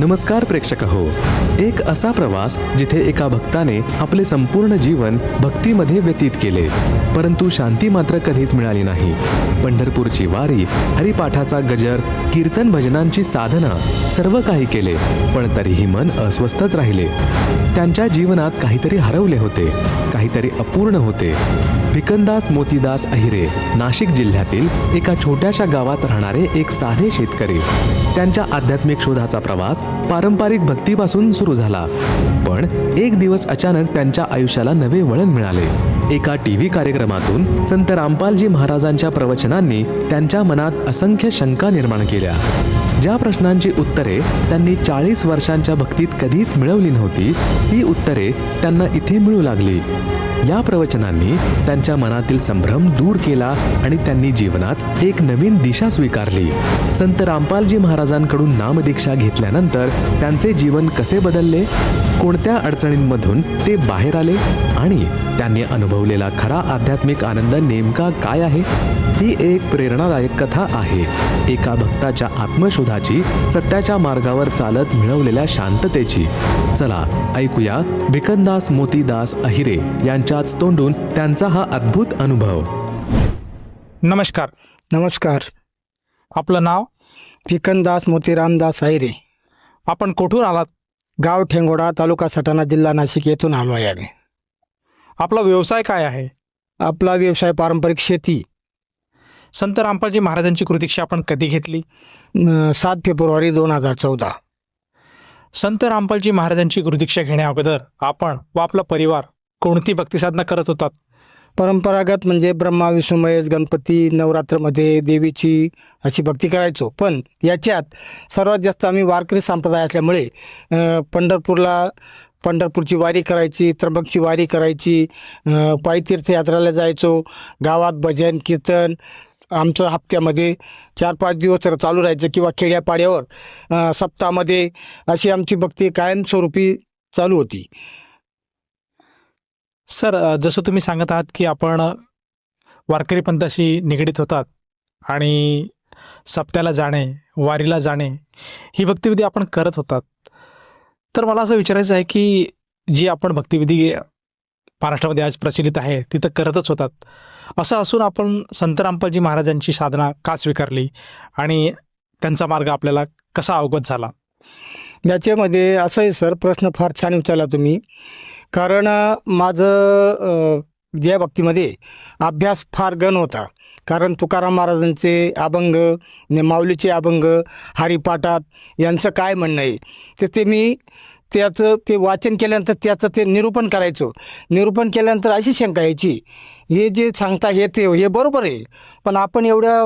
नमस्कार प्रेक्षक हो. एक असा प्रवास जिथे एका भक्ताने आपले संपूर्ण जीवन भक्तीमध्ये व्यतीत केले. परंतु शांती मात्र कधीच मिळाली नाही. पंढरपूरची वारी हरिपाठाचा गजर कीर्तन भजनांची साधना सर्व काही केले पण तरीही मन अस्वस्थच राहिले. त्यांच्या जीवनात काहीतरी हरवले होते. काहीतरी अपूर्ण होते. भिकनदास मोतीदास अहिरे नाशिक जिल्ह्यातील एका छोट्याशा गावात राहणारे एक साधे शेतकरी. त्यांच्या आध्यात्मिक शोधाचा प्रवास पारंपरिक भक्तीपासून सुरू झाला. पण एक दिवस अचानक त्यांच्या आयुष्याला नवे वळण मिळाले. एका टीव्ही कार्यक्रमातून संत रामपालजी महाराजांच्या प्रवचनांनी त्यांच्या मनात असंख्य शंका निर्माण केल्या. ज्या प्रश्नांची उत्तरे त्यांनी चाळीस वर्षांच्या भक्तीत कधीच मिळवली नव्हती ती उत्तरे त्यांना इथे मिळू लागली. या प्रवचनांनी त्यांच्या मनातील संभ्रम दूर केला आणि त्यांनी जीवनात एक नवीन दिशा स्वीकारली. संत रामपालजी महाराजांकडून नामदीक्षा घेतल्यानंतर त्यांचे जीवन कसे बदलले? कोणत्या अडचणींमधून ते बाहेर आले? आणि त्यांनी अनुभवलेला खरा आध्यात्मिक आनंद नेमका काय आहे? ही एक प्रेरणादायक कथा आहे. एका भक्ताच्या आत्मशोधाची सत्याच्या मार्गावर चालत मिळवलेल्या शांततेची. चला ऐकूया भिकनदास मोतीदास अहिरे यांच्याच तोंडून त्यांचा हा अद्भुत अनुभव. नमस्कार. नमस्कार. आपलं नाव? भिकनदास मोतीरामदास हैरे आपण कुठून आलात? गाव ठेंगोडा तालुका सटाणा जिल्हा नाशिक येथून आलो आहे आम्ही. आपला व्यवसाय काय आहे? आपला व्यवसाय पारंपरिक शेती. संत रामपालजी महाराजांची कृतीक्षा आपण कधी घेतली? अं, सात फेब्रुवारी दोन हजार चौदा. संत रामपालजी महाराजांची गुरुदीक्षा घेण्या अगोदर आपण व आपला परिवार कोणती भक्तिसाधना करत होतात? परंपरागत म्हणजे ब्रह्मा विष्णू महेश गणपती नवरात्रमध्ये देवीची अशी भक्ती करायचो. पण याच्यात सर्वात जास्त आम्ही वारकरी संप्रदाय असल्यामुळे पंढरपूरला पंढरपूरची वारी करायची त्र्यंबकची वारी करायची अं, पायी तीर्थयात्रेला जायचो गावात भजन कीर्तन आमचं हप्त्यामध्ये चार पाच दिवस तर चालू राहायचं किंवा खेड्यापाड्यावर अं, सप्ताहामध्ये अशी आमची भक्ती कायमस्वरूपी चालू होती. सर जसं तुम्ही सांगत आहात की आपण वारकरी पंथाशी निगडीत होतात आणि सप्त्याला जाणे वारीला जाणे ही भक्तिविधी आपण करत होतात. तर मला असं विचारायचं आहे की जी आपण भक्तिविधी महाराष्ट्रामध्ये आज प्रचलित आहे तिथं करतच होतात. असं असून आपण संत रामपालजी महाराजांची साधना का स्वीकारली आणि त्यांचा मार्ग आपल्याला कसा अवगत झाला? याच्यामध्ये असं आहे सर प्रश्न फार छान विचारला तुम्ही. कारण माझं अ, या अभ्यास फार गण होता. कारण तुकाराम महाराजांचे अभंग माऊलीचे अभंग हरिपाठात यांचं काय म्हणणं आहे? तर ते मी त्याचं ते वाचन केल्यानंतर त्याचं ते निरूपण करायचं. निरूपण केल्यानंतर अशी शंका यायची हे जे सांगता हे ते हे बरोबर आहे. पण आपण एवढ्या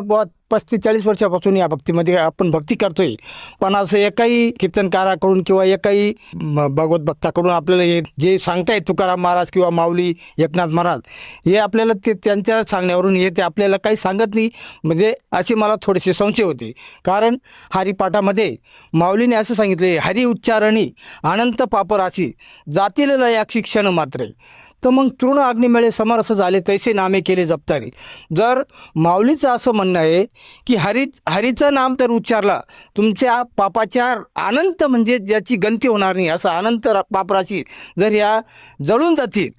पस्तीस चाळीस वर्षापासून या भक्तीमध्ये आपण भक्ती करतोय. पण असं एकाही कीर्तनकाराकडून किंवा एकाही भगवत भक्ताकडून आपल्याला हे जे सांगताय तुकाराम महाराज किंवा माऊली एकनाथ महाराज हे आपल्याला ते त्यांच्या सांगण्यावरून हे ते आपल्याला काही सांगत नाही. म्हणजे असे मला थोडेसे संशय होते. कारण हरिपाठामध्ये माऊलीने असं सांगितले हरि उच्चारणी अनंत पापराशी जातील लयाक्षी क्षण मात्र तर मग तृण अग्निमेळे समरस झाले तैसे नामे केले जपताने जर माऊलीचं असं म्हणणं आहे की हरी हरीचं नाम तर उच्चारला तुमच्या पापाच्या अनंत म्हणजे ज्याची गंती होणार नाही असं अनंत पापराची जर या जळून जातील.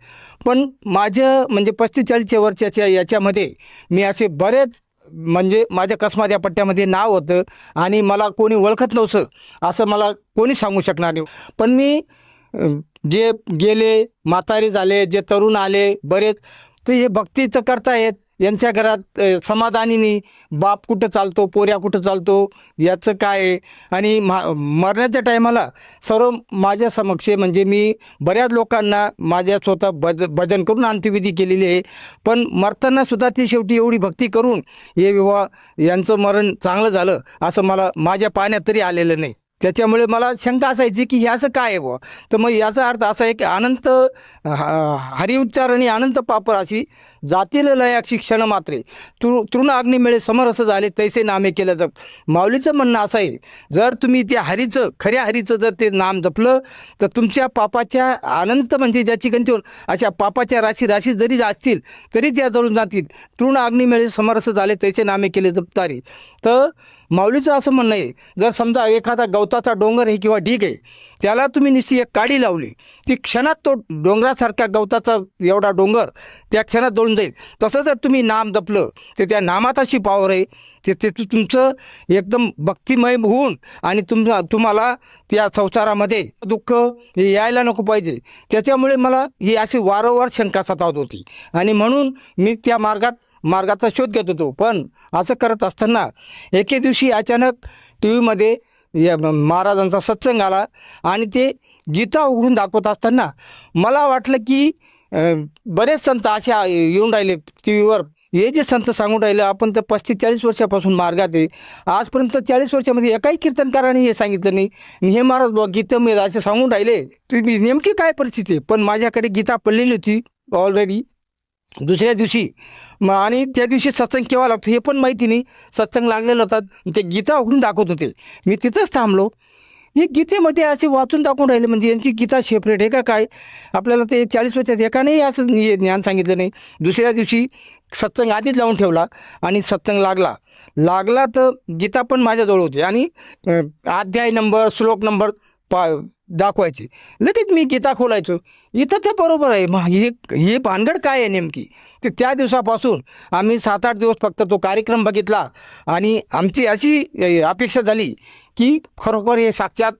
पण माझं म्हणजे पस्तीचाळीसच्या वर्षाच्या याच्यामध्ये मी असे बरेच म्हणजे माझ्या कसमात या पट्ट्यामध्ये नाव होतं आणि मला कोणी ओळखत नव्हतं असं मला कोणी सांगू शकणार नाही. पण मी जे गेले म्हातारे झाले जे तरुण आले बरेच ते हे भक्ती तर करतायत. यांच्या घरात समाधानीने समाधानीनी बाप कुठं चालतो पोऱ्या कुठं चालतो याचं काय आणि मा मरण्याच्या टायमाला सर्व माझ्या समक्ष म्हणजे मी बऱ्याच लोकांना माझ्या स्वतः भज भजन करून अंत्यविधी केलेली आहे. पण मरताना सुद्धा ती शेवटी एवढी भक्ती करून हे विवाह यांचं मरण चांगलं झालं असं मला माझ्या पाण्यात तरी आलेलं नाही. त्याच्यामुळे मला शंका असायची की हे असं काय आहे बुवा? तर मग याचा अर्थ असा आहे की अनंत हरिउच्चार आणि अनंत पापराशी जातील लयाक शिक्षण मात्रे. तृ तृण अग्नी समरस झाले तैसे नामे केलं जप. माऊलीचं म्हणणं असं आहे जर तुम्ही त्या हरीचं खऱ्या हरीचं जर ते नाम जपलं तर तुमच्या पापाच्या अनंत म्हणजे ज्याची गणती होऊन अशा पापाच्या राशी राशी जरी असतील तरी त्या जळून जातील. तृण अग्निमेळे समरस झाले तैसे नामे केले जपतारी. तर माऊलीचं असं म्हणणं आहे जर समजा एखादा गवताचा डोंगर आहे किंवा ढीग आहे त्याला तुम्ही निश्चित एक काडी लावली. ती क्षणात तो डोंगरासारख्या गवताचा एवढा डोंगर त्या क्षणात दळून जाईल. तसं जर तुम्ही नाम जपलं तर त्या नामात अशी पावर आहे ते ते तुमचं एकदम भक्तिमय होऊन आणि तुम तुम्हाला त्या संसारामध्ये दुःख हे यायला नको पाहिजे. त्याच्यामुळे मला ही अशी वारंवार शंका सतावत होती. आणि म्हणून मी त्या मार्गात मार्गाचा शोध घेत होतो. पण असं करत असताना एके दिवशी अचानक टी व्हीमध्ये या महाराजांचा सत्संग आला आणि ते गीता उघडून दाखवत असताना मला वाटलं की बरेच संत असे येऊन राहिले टी व्हीवर हे जे संत सांगून राहिले आपण तर पस्तीस चाळीस वर्षापासून मार्गात आहे. आजपर्यंत चाळीस वर्षामध्ये एकाही कीर्तनकाराने हे सांगितलं नाही. हे महाराज बुवा गीतमेद असे सांगून राहिले. तुम्ही नेमकी काय परिस्थिती आहे? पण माझ्याकडे गीता पडलेली होती ऑलरेडी दुसऱ्या दिवशी मग आणि त्या दिवशी सत्संग केव्हा लागतो हे पण माहिती नाही. सत्संग लागलेला होता ते गीता उघडून दाखवत होते. मी तिथंच थांबलो. हे गीतेमध्ये असे वाचून दाखवून राहिले म्हणजे यांची गीता सेपरेट आहे का काय? आपल्याला ते चाळीस वर्षात एकानेही असं ज्ञान सांगितलं नाही. दुसऱ्या दिवशी सत्संग आधीच लावून ठेवला आणि सत्संग लागला. लागला तर गीता पण माझ्याजवळ होती. आणि अध्याय नंबर श्लोक नंबर पा दाखवायचे. लगेच मी गीता खोलायचो. इथं ते बरोबर आहे. मग हे हे भानगड काय आहे नेमकी? ते त्या दिवसापासून आम्ही सात आठ दिवस फक्त तो कार्यक्रम बघितला आणि आमची अशी अपेक्षा झाली की खरोखर हे साक्षात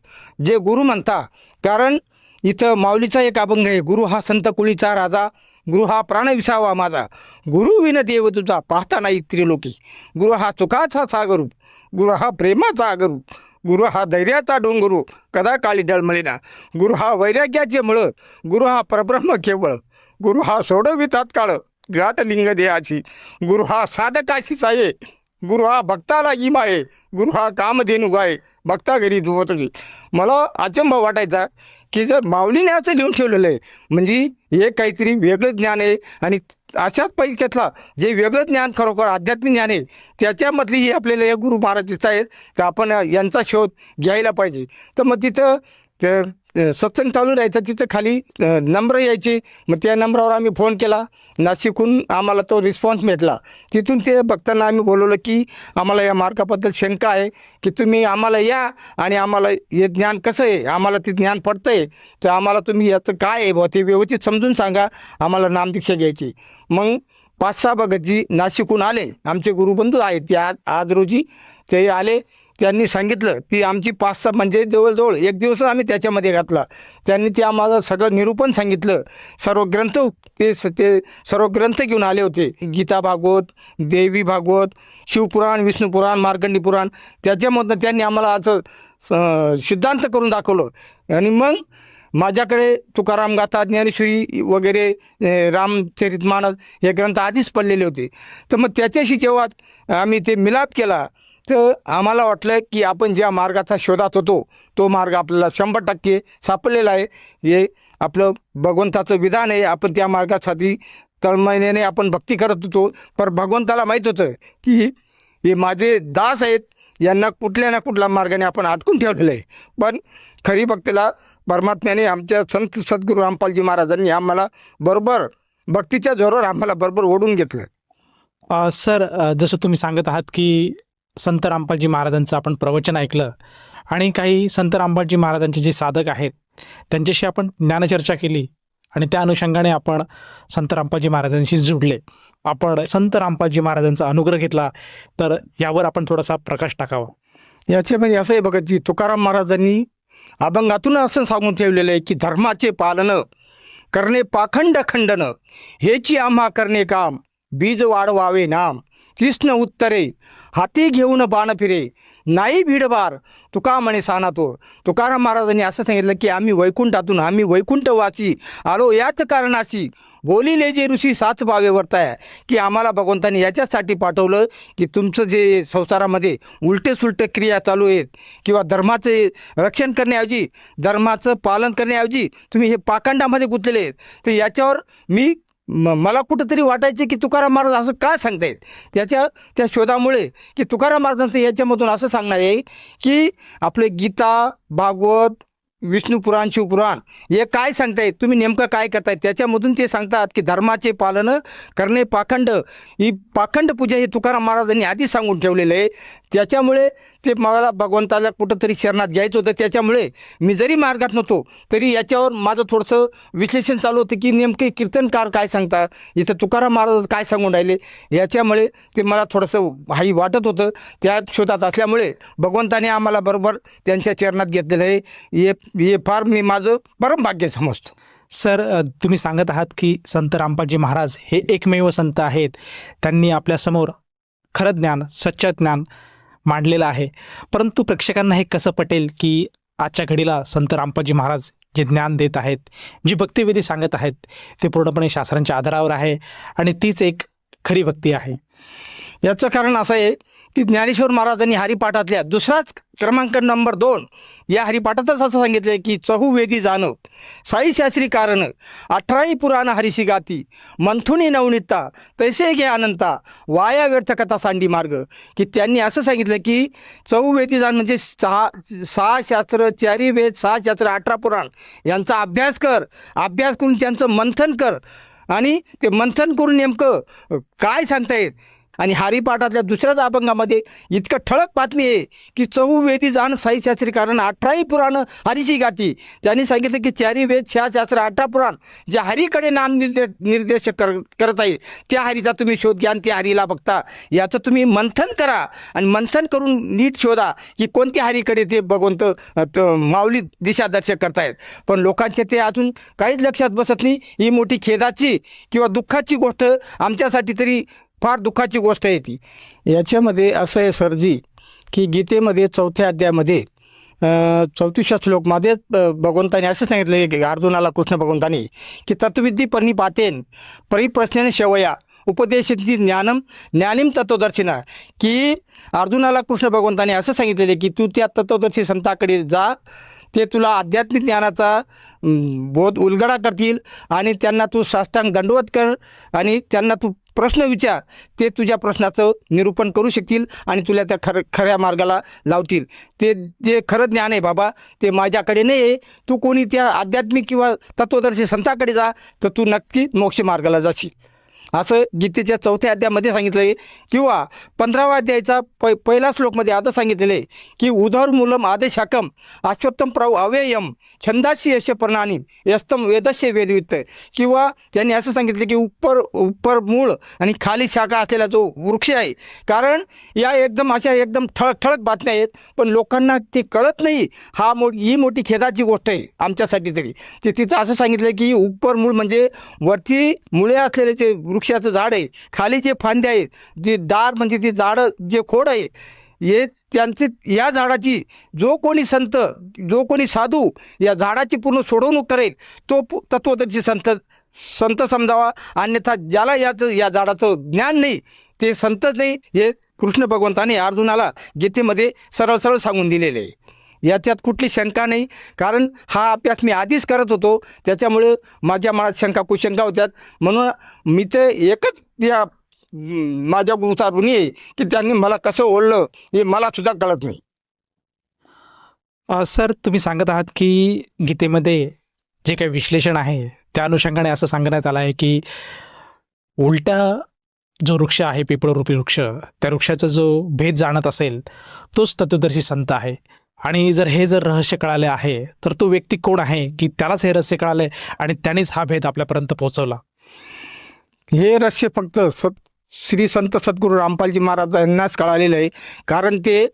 जे गुरु म्हणता कारण इथं माऊलीचा एक अभंग आहे गुरु हा संत कुळीचा राजा गुरु हा प्राणविसावा माझा. गुरु विन देव तुझा पाहता नाही त्रिलोकी गुरु हा चुकाचा सागरूप गुरु हा प्रेमाचा आगरू गुरु हा धैर्याचा डोंगरू कदा काळी डळमळीना गुरु हा वैराग्याचे मळ गुरु हा परब्रह्म केवळ. गुरु हा सोडवितात काळ गाठ लिंग देहाची. गुरु हा साधकाशीच आहे. गुरु हा भक्ताला इम आहे गुरु हा कामधेनु गाय. भक्ता घरी धुवत मला अचंब वाटायचा की जर माऊलीने असं लिहून ठेवलेलं आहे म्हणजे हे काहीतरी वेगळं ज्ञान आहे आणि अशाच पैक्यातला जे वेगळं ज्ञान खरोखर आध्यात्मिक ज्ञान आहे त्याच्यामधली ही आपल्याला हे गुरु महाराज आहेत तर आपण यांचा शोध घ्यायला पाहिजे. तर मग तिथं ते सत्संग चालू राहायचा तिथं खाली नंबर यायचे. मग त्या नंबरावर आम्ही फोन केला. नाशिकहून आम्हाला तो रिस्पॉन्स भेटला. तिथून ते बघताना आम्ही बोलवलं की आम्हाला या मार्गाबद्दल शंका आहे की तुम्ही आम्हाला या आणि आम्हाला हे ज्ञान कसं आहे? आम्हाला ते ज्ञान पडतं आहे तर आम्हाला तुम्ही याचं काय आहे बुवा? ते व्यवस्थित समजून सांगा. आम्हाला नामदीक्षा घ्यायची. मग पाच सहा भगतजी नाशिकहून आले. आमचे गुरुबंधू आहेत ते आज आज रोजी. ते आले. त्यांनी सांगितलं की आमची पाच सहा म्हणजे जवळजवळ एक दिवस आम्ही त्याच्यामध्ये घातला. त्यांनी ते आम्हाला सगळं निरूपण सांगितलं. सर्व ग्रंथ ते स- ते सर्व ग्रंथ घेऊन आले होते. गीता भागवत देवी भागवत शिवपुराण विष्णुपुराण मार्कंडी पुराण. त्याच्यामधनं त्यांनी आम्हाला असं स- सिद्धांत करून दाखवलं. आणि मग माझ्याकडे तुकाराम गाथा ज्ञानेश्वरी वगैरे रामचरितमानस रामचरित मानस हे ग्रंथ आधीच पडलेले होते. तर मग त्याच्याशी जेव्हा आम्ही ते मिलाप केला तर आम्हाला वाटलं की आपण ज्या मार्गाचा शोधात होतो तो मार्ग आपल्याला शंभर टक्के सापडलेला आहे. हे आपलं भगवंताचं विधान आहे. आपण त्या मार्गासाठी तळमळीने आपण भक्ती करत होतो. पर भगवंताला माहीत होतं की हे माझे दास आहेत यांना कुठल्या ना कुठल्या मार्गाने आपण आटकून ठेवलेलं आहे. पण खरी भक्तीला परमात्म्याने आमच्या संत सद्गुरू रामपालजी महाराजांनी आम्हाला बरोबर भक्तीच्या जोरावर आम्हाला बरोबर ओढून घेतलं. सर जसं तुम्ही सांगत आहात की संत रामपालजी महाराजांचं आपण प्रवचन ऐकलं आणि काही संत रामपालजी महाराजांचे जे साधक आहेत त्यांच्याशी आपण ज्ञानचर्चा केली आणि त्या अनुषंगाने आपण संत रामपालजी महाराजांशी जुडले. आपण संत रामपालजी महाराजांचा अनुग्रह घेतला तर यावर आपण थोडासा प्रकाश टाकावा. याच्यामध्ये म्हणजे असं आहे बघा जी तुकाराम महाराजांनी अभंगातून असं सांगून ठेवलेलं आहे की धर्माचे पालन करणे पाखंड खंडन हेची आम्हा करणे काम बीज वाढवावे नाम. तीष्ण उत्तरे हाती घेऊन बाण फिरे. नाही भीडभार तुका म्हणे सानातोर तुकाराम महाराजांनी असं सांगितलं की आम्ही वैकुंठातून आम्ही वैकुंठवासी आलो याच कारणाची बोलिले जे ऋषी सात भावे वर्ताय की आम्हाला भगवंतांनी याच्यासाठी पाठवलं की तुमचं जे संसारामध्ये उलटे सुलटे क्रिया चालू आहेत किंवा धर्माचे रक्षण करण्याऐवजी धर्माचं पालन करण्याऐवजी तुम्ही हे पाखंडामध्ये गुंतलेले आहेत तर याच्यावर मी म मला कुठंतरी वाटायचे की तुकाराम महाराज असं काय सांगतायत? त्याच्या त्या शोधामुळे की तुकाराम महाराजांचं याच्यामधून असं सांगणार आहे की आपले गीता भागवत विष्णू पुराण शिवपुराण हे काय सांगतायत तुम्ही नेमकं काय करताय? त्याच्यामधून ते सांगतात की धर्माचे पालन करणे पाखंड. ही पाखंड पूजा हे तुकाराम महाराजांनी आधीच सांगून ठेवलेलं आहे. त्याच्यामुळे ते मला भगवंताला कुठंतरी शरणात घ्यायचं होतं. त्याच्यामुळे मी जरी मार्गात नव्हतो तरी याच्यावर माझं थोडंसं विश्लेषण चालू होतं की नेमके कीर्तनकार काय सांगतात? इथं तुकाराम महाराज काय सांगून राहिले? याच्यामुळे ते मला थोडंसं हाई वाटत होतं. त्या शोधात असल्यामुळे भगवंताने आम्हाला बरोबर त्यांच्या चरणात घेतलेलं आहे. हे हे फार मी माझं परम भाग्य समजतो. सर तुम्ही सांगत आहात की संत रामपालजी महाराज हे एकमेव संत आहेत. त्यांनी आपल्यासमोर खरं ज्ञान सच्च ज्ञान मांडलेलं आहे. परंतु प्रेक्षकांना हे कसं पटेल की आजच्या घडीला संत रामपालजी महाराज जे ज्ञान देत आहेत जी भक्तिविधी सांगत आहेत ते पूर्णपणे शास्त्रांच्या आधारावर आहे आणि तीच एक खरी भक्ती आहे. याचं कारण असं आहे की ज्ञानेश्वर महाराजांनी हरिपाठातल्या दुसराच क्रमांक नंबर दोन या हरिपाठातच असं सांगितलं की चहुवेदी जाणं साई शास्त्री कारण अठराही पुराण हरिशी गाती मंथुनी नवनीता तैसे घे अनंता वाया व्यर्थ कथा सांडी मार्ग. की त्यांनी असं सांगितलं की चहुवेदी जाण म्हणजे सहा सहा शास्त्र चारी वेद सहा शास्त्र अठरा पुराण यांचा अभ्यास कर अभ्यास करून त्यांचं मंथन कर. आणि ते मंथन करून नेमकं काय सांगता येत आणि हारीपाठातल्या दुसऱ्याच अभंगामध्ये इतकं ठळक बातमी आहे की चहुवेदी जाण साई शास्त्री कारण अठराही पुराण हरीची गाती. त्यांनी सांगितलं की चारी वेद शहा शास्त्र अठरा पुराण जे हरीकडे नाम निर्दे निर्देश कर करत आहे त्या हरीचा तुम्ही शोध घ्या आणि त्या हरीला बघता. याचं तुम्ही मंथन करा आणि मंथन करून नीट शोधा की कोणत्या हरीकडे ते भगवंत त- माऊली दिशादर्शक करतायत. पण लोकांचे ते अजून काहीच लक्षात बसत नाही. ही मोठी खेदाची किंवा दुःखाची गोष्ट आमच्यासाठी तरी फार दुःखाची गोष्ट आहे ती. याच्यामध्ये असं आहे सरजी की गीतेमध्ये चौथ्या अध्यायामध्ये अ, श्लोकमध्येच भगवंताने असं सांगितलं आहे की अर्जुनाला कृष्ण भगवंताने की तत्विद्धी परिपातेन परिप्रश्नेन शेवया उपदेशाची ज्ञानम ज्ञानिम तत्वदर्शिना की अर्जुनाला कृष्ण भगवंताने असं सांगितलेलं की तू त्या तत्वदर्शी संताकडे जा ते तुला आध्यात्मिक ज्ञानाचा बोध उलगडा करतील आणि त्यांना तू साष्टांग दंडवत कर आणि त्यांना तू प्रश्न विचार. ते तुझ्या प्रश्नाचं निरूपण करू शकतील आणि तुला त्या खरं खऱ्या मार्गाला लावतील. ते जे खरं ज्ञान आहे बाबा ते माझ्याकडे नाही आहे. तू कोणी त्या आध्यात्मिक किंवा तत्वदर्शी संताकडे जा तर तू नक्की मोक्ष मार्गाला जाशील. असं गीतेच्या चौथ्या अध्यायामध्ये सांगितलं आहे किंवा पंधरावा अध्यायाचा प पहिला श्लोकमध्ये आता सांगितलेलं आहे की उधर मूलम आदेशाकम अश्वत्थम प्रव अव्ययम छंदाशी यश प्रणानी यस्तम वेदस्य वेदवित्त. किंवा त्यांनी असं सांगितलं की उपर उपर मूळ आणि खाली शाखा असलेला जो वृक्ष आहे. कारण या एकदम अशा एकदम ठळक ठळक बातम्या आहेत पण लोकांना ते कळत नाही. हा मो ही मोठी खेदाची गोष्ट आहे आमच्यासाठी तरी. ते तिथं असं सांगितलं की उपर मूळ म्हणजे वरती मुळे असलेले जे वृक्षाचं झाड आहे. खाली जे फांदे आहेत जे दार म्हणजे ते झाडं जे खोड आहे हे त्यांचे या झाडाची जो कोणी संत जो कोणी साधू या झाडाची पूर्ण सोडवणूक करेल तो पु- तत्वदर्शी संत संत समजावा. अन्यथा ज्याला याचं या झाडाचं ज्ञान नाही ते संतच नाही हे कृष्ण भगवंताने अर्जुनाला गीतेमध्ये सरळ सरळ सांगून दिलेले आहे. याच्यात कुठली शंका नाही. कारण हा अभ्यास मी आधीच करत होतो. त्याच्यामुळे माझ्या मनात शंका कुशंका होत्यात. म्हणून मी ते एकच या माझ्या गुरुचा ऋणी आहे की त्यांनी मला कसं ओढलं हे मला सुद्धा कळत नाही. सर तुम्ही सांगत आहात की गीतेमध्ये जे काही विश्लेषण आहे त्या अनुषंगाने असं सांगण्यात आलं आहे की उलटा जो वृक्ष आहे पिपळरूपी वृक्ष त्या वृक्षाचा जो भेद जाणत असेल तोच तत्वदर्शी संत आहे. आणि जर हे जर रहस्य कळाले आहे तर तो व्यक्ती कोण आहे की त्यालाच हे रहस्य कळाले आणि त्यानेच हा भेद आपल्यापर्यंत पोहोचवला? हे रहस्य फक्त सत श्री संत सद्गुरू रामपालजी महाराज यांनाच कळालेलं आहे. कारण ते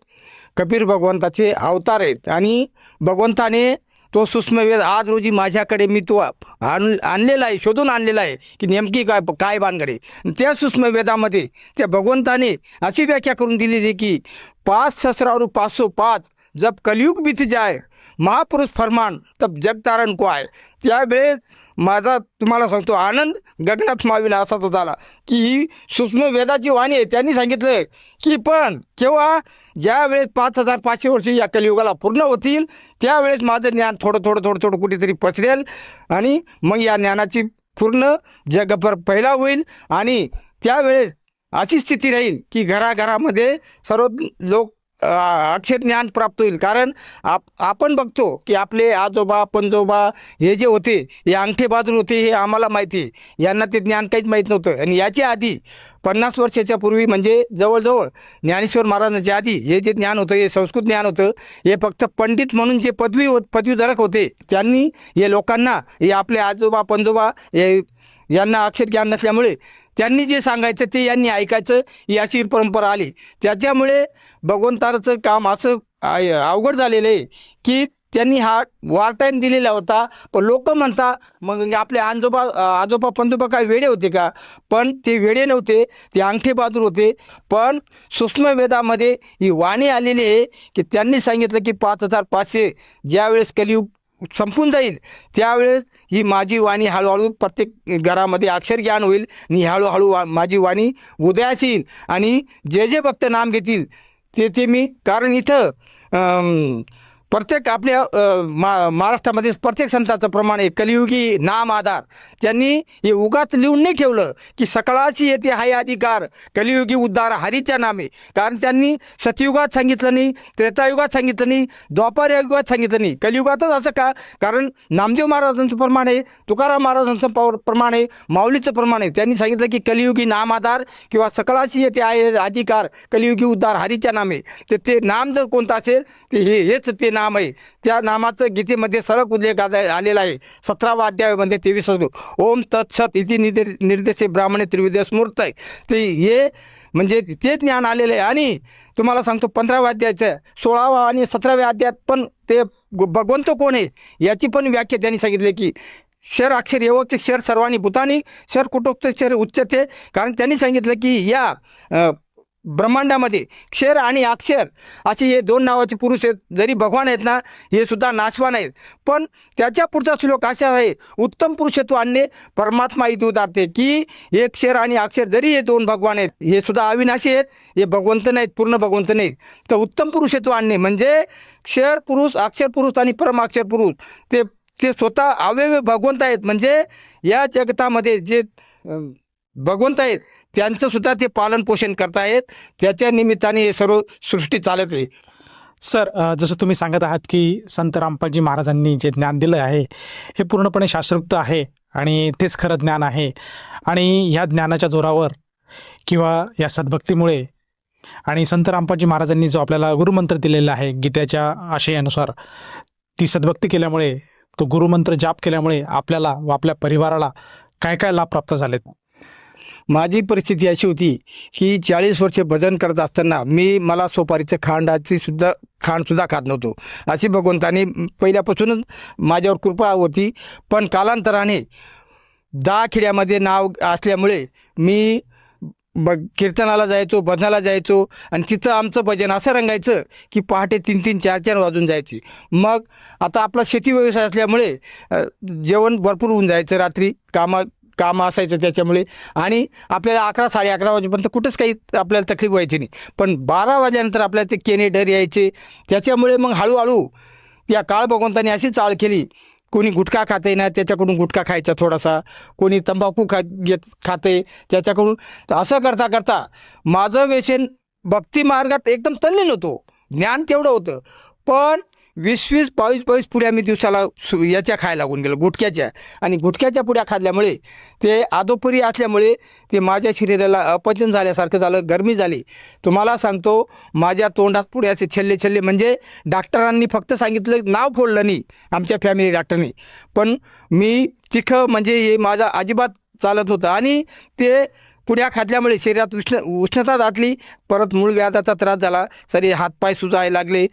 कबीर भगवंताचे अवतार आहेत आणि भगवंताने तो सूक्ष्मवेद आज रोजी माझ्याकडे मी तो आण आणलेला आहे शोधून आणलेला आहे की नेमकी काय काय बांधकडे त्या सूक्ष्मवेदामध्ये त्या भगवंताने अशी व्याख्या करून दिलेली की पाच ससरारू पाचशो पाच जब कलियुग बीत जाय महापुरुष फरमान तब जगतारण को आहे त्यावेळेस माझा तुम्हाला सांगतो आनंद गगनात माविला असा तो झाला की ही सूक्ष्म वेदाची वाणी आहे त्यांनी सांगितलं की पण केव्हा ज्यावेळेस पाच हजार पाचशे वर्ष या कलियुगाला पूर्ण होतील त्यावेळेस माझं ज्ञान थोडं थोडं थोडं थोडं कुठेतरी पसरेल आणि मग या ज्ञानाची पूर्ण जगभर पहिला होईल आणि त्यावेळेस अशी स्थिती राहील की घराघरामध्ये सर्व लोक अक्षर ज्ञान प्राप्त होईल. कारण आप आपण बघतो की आपले आजोबा पणजोबा हे जे होते हे अंगठे बहादूर होते हे आम्हाला माहिती आहे. यांना ते ज्ञान काहीच माहीत नव्हतं. आणि याच्या आधी पन्नास वर्षाच्या पूर्वी म्हणजे जवळजवळ ज्ञानेश्वर महाराजांच्या आधी हे जे ज्ञान होतं हे संस्कृत ज्ञान होतं हे फक्त पंडित म्हणून जे पदवी होत पदवीधारक होते त्यांनी हे लोकांना हे आपले आजोबा पणजोबा हे यांना अक्षर ज्ञान नसल्यामुळे त्यांनी जे सांगायचं ते यांनी ऐकायचं ही अशी परंपरा आली. त्याच्यामुळे भगवंताचं काम असं अवघड झालेलं आहे की त्यांनी हा वार टाईम दिलेला होता. पण लोक म्हणता मग आपले आजोबा आजोबा पंजोबा काय वेडे होते का? पण ते वेडे नव्हते ते अंगठे बहादूर होते. पण सूक्ष्म वेदामध्ये ही वाणी आलेली आहे की त्यांनी सांगितलं की पाच हजार पाचशे ज्यावेळेस कलियुग संपून जाईल. त्यावेळेस ही माझी वाणी हळूहळू प्रत्येक घरामध्ये अक्षरज्ञान होईल. आणि हळूहळू वा माझी वाणी उदयास येईल. आणि जे जे भक्त नाम घेतील ते ते मी कारण इथं प्रत्येक आपल्या मा महाराष्ट्रामध्ये प्रत्येक संताचं प्रमाण आहे. कलियुगी नाम आधार. त्यांनी हे उगाच लिहून नाही ठेवलं की सकाळाची येते हाय अधिकार. कलियुगी उद्धार हरीच्या नामे. कारण त्यांनी सतयुगात सांगितलं नाही त्रेतायुगात सांगितलं नाही द्वापार युगात सांगितलं नाही. कलियुगातच असं का? कारण नामदेव महाराजांचं प्रमाण आहे तुकाराम महाराजांचं पावर प्रमाण आहे माऊलीचं प्रमाण आहे. त्यांनी सांगितलं की कलियुगी नाम आधार किंवा सकाळाची येते आहे अधिकार. कलियुगी उद्धार हरीच्या नामे. तर ते नाम जर कोणतं असेल ते हे हेच ते नाम नाम आहे. त्या नामाचं गीतेमध्ये सरळ उल्लेख आलेला आहे. सतरावा अध्यायामध्ये तेवीस ओम तत्सत इति निर्दे निर्देशे ब्राह्मणे त्रिविद्या स्मूर्त आहे. ते हे म्हणजे ते ज्ञान आलेलं आहे. आणि तुम्हाला सांगतो पंधराव्या अध्यायाचं सोळावा आणि सतराव्या अध्यायात पण ते भगवंत कोण आहे? याची पण व्याख्या त्यांनी सांगितली की शर अक्षर येवचे शर सर्वांनी भूतानी शर कुटोक्त शर उच्चते. कारण त्यांनी सांगितलं की या ब्रह्मांडामध्ये क्षर आणि अक्षर असे हे दोन नावाचे पुरुष आहेत. जरी भगवान आहेत ना हे सुद्धा नाशवान आहेत. पण त्याच्या पुढचा श्लोक असा आहे उत्तम पुरुषत्व आणणे परमात्मा इथे उदारते की हे क्षर आणि अक्षर जरी हे दोन भगवान आहेत हे सुद्धा अविनाशी आहेत हे भगवंत नाहीत पूर्ण भगवंत नाहीत. तर उत्तम पुरुषत्व आणणे म्हणजे क्षर पुरुष अक्षर पुरुष आणि परमाक्षर पुरुष ते ते स्वतः अवयव भगवंत आहेत. म्हणजे या जगतामध्ये जे भगवंत आहेत त्यांचं सुद्धा ते पालन पोषण करतायत. त्याच्या निमित्ताने हे सर्व सृष्टी चालत आहे. सर जसं तुम्ही सांगत आहात की संत रामपालजी महाराजांनी जे ज्ञान दिलं आहे हे पूर्णपणे शास्त्रोक्त आहे आणि तेच खरं ज्ञान आहे. आणि ह्या ज्ञानाच्या जोरावर किंवा या सद्भक्तीमुळे आणि संत रामपालजी महाराजांनी जो आपल्याला गुरुमंत्र दिलेला आहे गीतेच्या आशयानुसार ती सद्भक्ती केल्यामुळे तो गुरुमंत्र जाप केल्यामुळे आपल्याला व आपल्या परिवाराला काय काय लाभ प्राप्त झालेत? माझी परिस्थिती अशी होती की चाळीस वर्ष भजन करत असताना मी मला सोपारीचं खांडाची सुद्धा खांडसुद्धा खात नव्हतो. अशी भगवंताने पहिल्यापासूनच माझ्यावर कृपा होती. पण कालांतराने दहा खिड्यामध्ये नाव असल्यामुळे मी ब कीर्तनाला जायचो भजनाला जायचो आणि तिथं आमचं भजन असं रंगायचं की पहाटे तीन तीन चार चार वाजून जायची. मग आता आपला शेती व्यवसाय असल्यामुळे जेवण भरपूर होऊन जायचं. रात्री कामात काम असायचं त्याच्यामुळे. आणि आपल्याला अकरा साडे अकरा वाजेपर्यंत कुठंच काही आपल्याला तकलीफ व्हायची नाही. पण बारा वाजल्यानंतर आपल्याला ते केने डर यायचे. त्याच्यामुळे मग हळूहळू या काळ भगवंताने अशी चाळ केली. कोणी गुटखा खाते ना त्याच्याकडून गुटखा खायचा थोडासा. कोणी तंबाखू खा घेत खाते त्याच्याकडून. तर असं करता करता माझं व्यसन भक्ती मार्गात एकदम तल्लीन होतो. ज्ञान तेवढं होतं. पण वीस वीस बावीस बावीस पुड्या मी दिवसाला सु याच्या खायला लागून गेलो गुटख्याच्या आणि गुटख्याच्या पुड्या खाल्ल्यामुळे ते आदोपरी असल्यामुळे ते माझ्या शरीराला अपचन झाल्यासारखं झालं गरमी झाली. तुम्हाला सांगतो माझ्या तोंडात पुढ्याचे छल्ले छल्ले म्हणजे डॉक्टरांनी फक्त सांगितलं नाव फोडलं नाही आमच्या फॅमिली डॉक्टरनी. पण मी तिखं म्हणजे हे माझा अजिबात चालत होतं आणि ते पुड्या खाल्ल्यामुळे शरीरात उष्ण उष्णता दाटली परत मूळ व्याजाचा त्रास झाला. सरी हातपाय सुजायला लागले.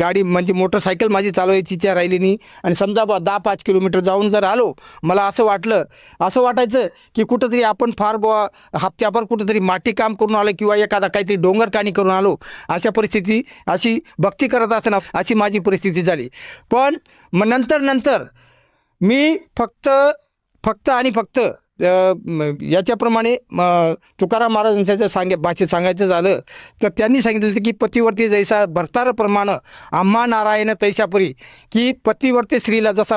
गाडी म्हणजे मोटरसायकल माझी चालवायची इच्छा राहिली नाही आणि समजा बा दहा पाच किलोमीटर जाऊन जर आलो मला असं वाटलं असं वाटायचं की कुठंतरी आपण फार बुवा हप्त्याभर कुठंतरी माटी काम करून आलो किंवा एखादा काहीतरी डोंगर काणी करून आलो अशा परिस्थिती अशी भक्ती करत असताना अशी माझी परिस्थिती झाली. पण मग नंतर नंतर मी फक्त फक्त आणि फक्त याच्याप्रमाणे म, तुकाराम महाराजांच्या जर सांगे भाषेत सांगायचं झालं तर त्यांनी सांगितलं होतं की पतिवर्ती जैसा भरतारप्रमाणे आम्हा नारायण तैशापुरी की पतिवर्ती स्त्रीला जसा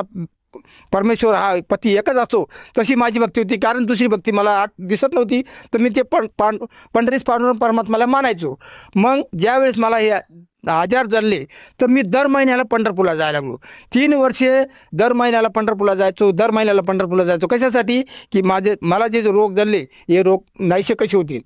परमेश्वर हा पती एकच असतो. तशी माझी भक्ती होती कारण दुसरी भक्ती मला आठ दिसत नव्हती तर मी ते पण पां पंढरीस पांडुरंग परमात्माला मानायचो. मग ज्यावेळेस मला हे आजार जडले तर मी दर महिन्याला पंढरपूरला जायला लागलो. तीन वर्षे दर महिन्याला पंढरपूरला जायचो दर महिन्याला पंढरपूरला जायचो. कशासाठी? की माझे मला जे जे रोग जडले हे रोग नाहीसे कसे होतील?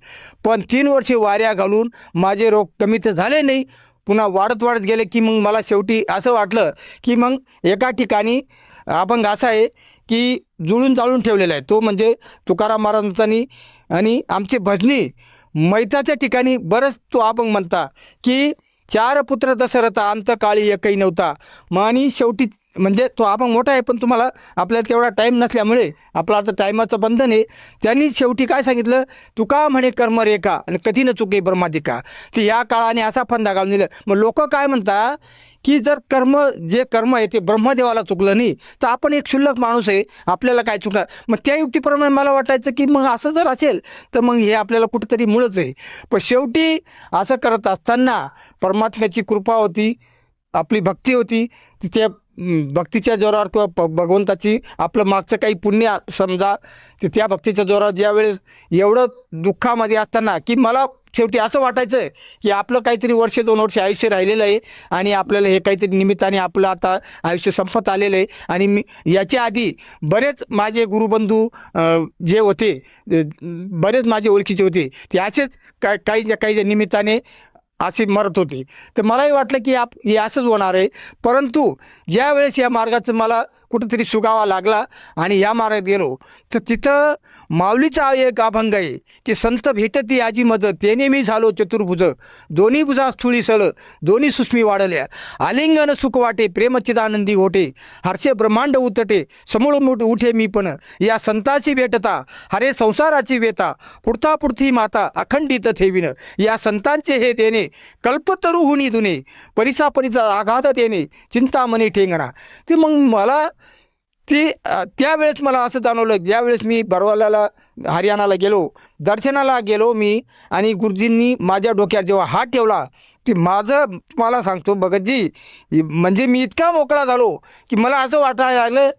पण तीन वर्षे वाऱ्या घालून माझे रोग कमी तर झाले नाही पुन्हा वाढत वाढत गेले की मग मला शेवटी असं वाटलं की मग एका ठिकाणी अभंग असा आहे की जुळून जाळून ठेवलेला आहे. तो म्हणजे तुकाराम महाराजांनी आणि आमचे भजनी मैताच्या ठिकाणी बरंच तो अभंग म्हणता की चार पुत्र दशरथ अंतकाळी एकही नव्हता. मग आणि शेवटी म्हणजे तो आपण मोठा आहे पण तुम्हाला आपल्याला तेवढा टाईम नसल्यामुळे आपला आता टायमाचं बंधन आहे. त्यांनी शेवटी काय सांगितलं? तुका म्हणे कर्म रेखा आणि कधी न चुके ब्रह्मादिका. ते या काळाने असा फंदा घालून दिला. मग लोक काय म्हणता? की जर कर्म जे कर्म आहे ते ब्रह्मदेवाला चुकलं नाही तर आपण एक क्षुल्लक माणूस आहे आपल्याला काय चुकणार? मग त्या युक्तीप्रमाणे मला वाटायचं की मग असं जर असेल तर मग हे आपल्याला कुठंतरी मुळच आहे. पण शेवटी असं करत असताना परमात्म्याची कृपा होती आपली भक्ती होती तिथे भक्तीच्या जोरावर किंवा प भगवंताची आपलं मागचं काही पुण्य समजा ते त्या भक्तीच्या जोरावर ज्यावेळेस एवढं दुःखामध्ये असताना की मला शेवटी असं वाटायचं की आपलं काहीतरी वर्ष दोन वर्ष आयुष्य राहिलेलं आहे आणि आपल्याला हे काहीतरी निमित्ताने आपलं आता आयुष्य संपत आलेलं आहे. आणि मी याच्या आधी बरेच माझे गुरुबंधू जे होते बरेच माझे ओळखीचे होते ते असेच काय काही काही निमित्ताने असे मरत होते. तर मलाही वाटलं की आप हे असंच होणार आहे. परंतु ज्यावेळेस या मार्गाचं मला कुठंतरी सुगावा लागला आणि या मार्गात गेलो. तर तिथं माऊलीचा एक अभंग आहे की संत भेटती आजी मज तेने मी झालो चतुर्भुज. दोन्ही भुजा स्थुळी सळ दोन्ही सुस्मी वाढल्या. आलिंगन सुख वाटे प्रेमचिदानंदी होटे हर्षे ब्रह्मांड उतटे समूळ मुठ उठे मी पण. या संताची भेटता हरे संसाराची वेता. पुढता पुढती माता अखंडित ठेविन. या संतांचे हे देणे कल्पतरुहुनी दुने. परिसा परिसा आघात देणे चिंतामणी ठेंगणा. ते मग मला ती त्यावेळेस मला असं जाणवलं ज्यावेळेस मी बरवाल्याला हरियाणाला गेलो दर्शनाला गेलो मी आणि गुरुजींनी माझ्या डोक्यावर जेव्हा हात ठेवला ते माझं मला सांगतो भगतजी म्हणजे मी इतका मोकळा झालो की मला असं वाटायला लागलं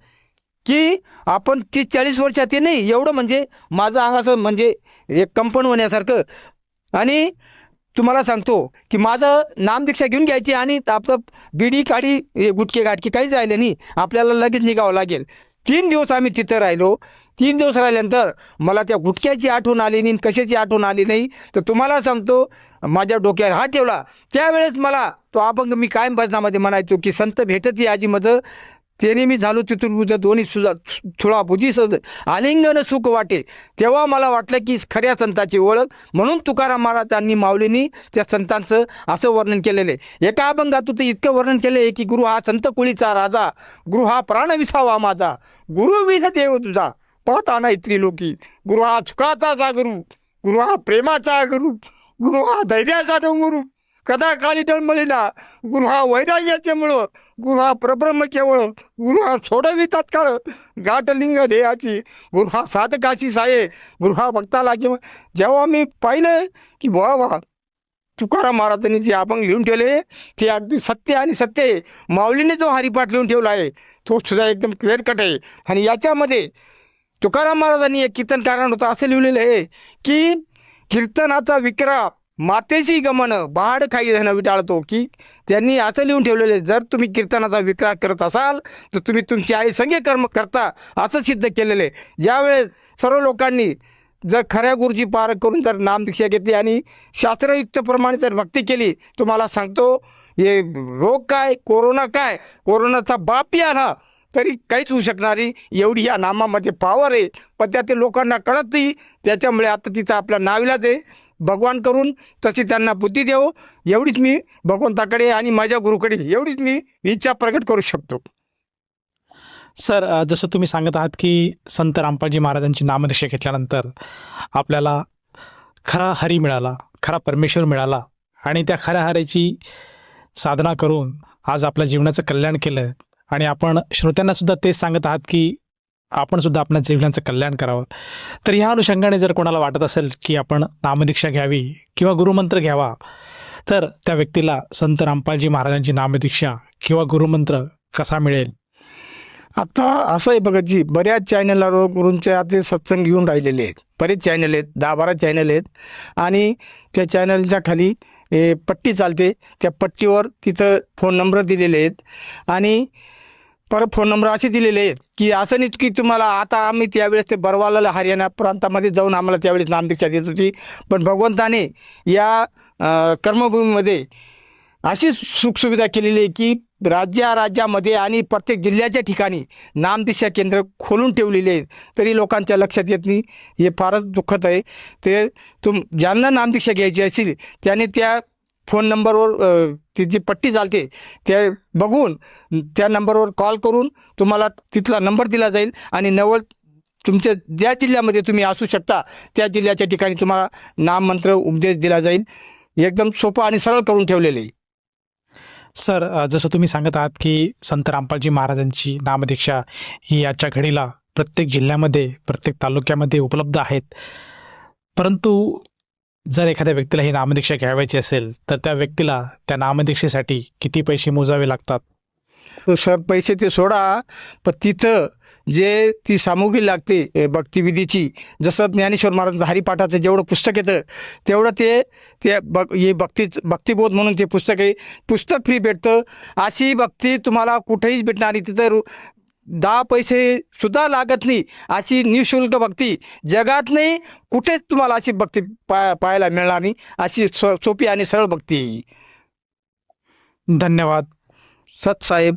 की आपण तीस चाळीस वर्षात हे नाही एवढं म्हणजे माझं अंग असं म्हणजे एक कंपन होण्यासारखं. आणि तुम्हाला सांगतो की माझं नामदीक्षा घेऊन घ्यायची आणि आपलं बिडी काडी हे गुटके गाटके काहीच राहिले नाही. आपल्याला लगेच निघावं लागेल. तीन दिवस आम्ही तिथं राहिलो. तीन दिवस राहिल्यानंतर मला त्या गुटक्याची आठवण आली नाही कशाची आठवण आली नाही. तर तुम्हाला सांगतो माझ्या डोक्यावर हात ठेवला. त्यावेळेस मला तो अभंग मी कायम भजनामध्ये म्हणायचो की संत भेटत ही आजी मज त्याने मी झालो चतुर्भुज दोन्ही सुजा थोडा भुजी सज आलिंगन सुख वाटे. तेव्हा मला वाटलं की खऱ्या संताची ओळख. म्हणून तुकाराम महाराजांनी माऊलींनी त्या संतांचं असं वर्णन केलेलं आहे. एका अभंगातून तर इतकं वर्णन केलं आहे की गुरु हा संत कुळीचा राजा. गुरु हा प्राण विसावा माझा गुरुविन देव तुझा. पाहता नाही त्रिलोकी. गुरु हा सुखाचा गुरु गुरु हा प्रेमाचा गुरु. गुरु हा धैर्याचा गुरु कदा काली टळमळीला गुरु हा वैराग्याचे मुळं गुरु हा प्रब्रह्म केवळ गुरु हा सोडवी तात्काळ गाठलिंग देहाची गुरु हा साधकाची साये गुरु हा भक्ताला किंवा जेव्हा मी पाहिलं की वा वा तुकाराम महाराजांनी जे अभंग लिहून ठेवले ते अगदी सत्य आणि सत्य आहे. माऊलीने जो हरिपाठ लिहून ठेवला आहे तो सुद्धा एकदम क्लिअर कट आहे. आणि याच्यामध्ये तुकाराम महाराजांनी एक कीर्तन कारण होतं असं लिहिलेलं आहे की कीर्तनाचा विक्रा मातेशी गमन बाड खाई धन विटाळतो की त्यांनी असं लिहून ठेवलेलं आहे जर तुम्ही कीर्तनाचा विक्रा करत असाल तर तुम्ही तुमची आई संगे कर्म करता असं सिद्ध केलेलं आहे. ज्यावेळेस सर्व लोकांनी जर खऱ्या गुरुची पार करून जर नामदीक्षा घेतली आणि शास्त्रयुक्तप्रमाणे जर भक्ती केली तुम्हाला सांगतो हे रोग काय कोरोना काय कोरोनाचा बाप या ना तरी काहीच होऊ शकणारी एवढी या नामामध्ये पावर आहे. पण त्या ते लोकांना कळत नाही. त्याच्यामुळे आता तिचं आपला नाविलाच आहे. भगवान करून तशी त्यांना बुद्धी देव एवढीच मी भगवंताकडे आणि माझ्या गुरुकडे एवढीच मी इच्छा प्रकट करू शकतो. सर जसं तुम्ही सांगत आहात की संत रामपाजी महाराजांची नामदीक्षा घेतल्यानंतर आपल्याला खरा हरी मिळाला खरा परमेश्वर मिळाला आणि त्या खऱ्या हरीची साधना करून आज आपल्या जीवनाचं कल्याण केलं आणि आपण श्रोत्यांना सुद्धा तेच सांगत आहात की आपण सुद्धा आपल्या जीवनाचं कल्याण करावं. तर ह्या अनुषंगाने जर कोणाला वाटत असेल की आपण नामदीक्षा घ्यावी किंवा गुरुमंत्र घ्यावा तर त्या व्यक्तीला संत रामपालजी महाराजांची नामदीक्षा किंवा गुरुमंत्र कसा मिळेल? आता असं आहे बघा जी बऱ्याच चॅनलवरूनचे आता सत्संग घेऊन राहिलेले आहेत. बरेच चॅनल आहेत दहा बारा चॅनल आहेत. आणि त्या चॅनलच्या खाली पट्टी चालते. त्या पट्टीवर तिथं फोन नंबर दिलेले आहेत. आणि परत फोन नंबर असे दिलेले आहेत की असं नाही की तुम्हाला आता आम्ही त्यावेळेस ते बरवाला हरियाणा प्रांतामध्ये जाऊन आम्हाला त्यावेळेस नामदीक्षा देत होती. पण भगवंताने या कर्मभूमीमध्ये अशी सुखसुविधा केलेली आहे की राज्या राज्यामध्ये आणि प्रत्येक जिल्ह्याच्या ठिकाणी नामदिशा केंद्र खोलून ठेवलेले आहेत. तरी लोकांच्या लक्षात येत नाही. हे फारच दुःखद आहे. ते तुम ज्यांना नामदीक्षा घ्यायची असेल त्याने त्या फोन नंबरवर ती जी पट्टी चालते ते बघून त्या नंबरवर कॉल करून तुम्हाला तिथला नंबर दिला जाईल आणि नवल तुमच्या ज्या जिल्ह्यामध्ये तुम्ही असू शकता त्या जिल्ह्याच्या ठिकाणी तुम्हाला नाममंत्र उपदेश दिला जाईल. एकदम सोपं आणि सरळ करून ठेवलेलं आहे. सर जसं तुम्ही सांगत आहात की संत रामपालजी महाराजांची नामदीक्षा ही आजच्या घडीला प्रत्येक जिल्ह्यामध्ये प्रत्येक तालुक्यामध्ये उपलब्ध आहेत. परंतु जर एखाद्या व्यक्तीला ही नामदीक्षा घ्यावायची असेल तर त्या व्यक्तीला त्या नामदीक्षेसाठी किती पैसे मोजावे लागतात? सर पैसे ते सोडा पण तिथं जे ती सामुग्री लागते भक्तिविधीची जसं ज्ञानेश्वर महाराज हरिपाठाचं जेवढं पुस्तक येतं तेवढं ते ते बक हे भक्ती भक्तिबोध म्हणून ते पुस्तक आहे. पुस्तक फ्री भेटतं. अशी भक्ती तुम्हाला कुठेही भेटणार नाही. तिथं रु- दहा पैसे सुद्धा लागत नाही अशी निशुल्क भक्ती जगात नाही कुठेच तुम्हाला अशी भक्ती पा पाहायला मिळणार नाही. अशी सो सोपी आणि सरळ भक्ती. धन्यवाद. सत साहेब.